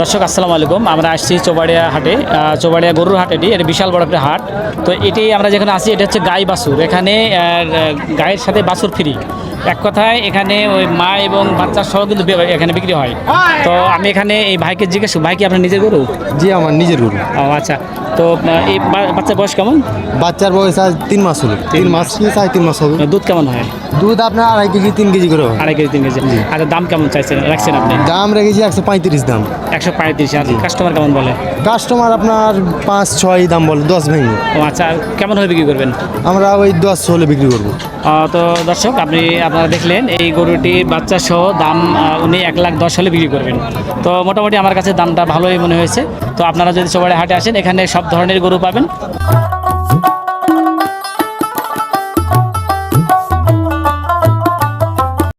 দর্শক আসসালামু আলাইকুম। আমরা আসছি চৌবাড়িয়া হাটে। চোবাড়িয়া গরুর হাট এটি। এটা বিশাল বড় একটা হাট। তো এটি আমরা যেখানে আসি এটা হচ্ছে গাই বাসুর এখানে গায়ের সাথে বাসুর ফ্রি। এক কথায় এখানে ওই মা এবং বাচ্চা সহ কিন্তু এখানে বিক্রি হয়। তো আমি এখানে এই ভাইকে জিজ্ঞেস ভাই কি আপনার নিজের গরু? জি আমার নিজের গরু। ও আচ্ছা। তো এই বাচ্চার বয়স কেমন? বাচ্চার বয়স আজ তিন মাস হলো। তিন মাস। কি সাড়ে তিন মাস হবে? দুধ কেমন হয়? দুধ আপনার আড়াই কেজি তিন কেজি করে হয়। আড়াই কেজি তিন কেজি। আচ্ছা দাম কেমন চাইছেন? রাখছেন আপনি? দাম রেখেছি একশো পঁয়ত্রিশ দাম। একশো পঁয়ত্রিশ আর কাস্টমার কেমন বলে? কাস্টমার আপনার পাঁচ ছয় দাম বলে দশ ভেঙে। ও আচ্ছা কেমন হলে বিক্রি করবেন? আমরা ওই দশ হলে বিক্রি করব। তো দর্শক আপনি আপনারা দেখলেন এই গরুটি বাচ্চা সহ দাম উনি এক লাখ দশ হলে বিক্রি করবেন। তো মোটামুটি আমার কাছে দামটা ভালোই মনে হয়েছে। তো আপনারা যদি সবাই হাটে আসেন এখানে সব ধরনের গরু পাবেন।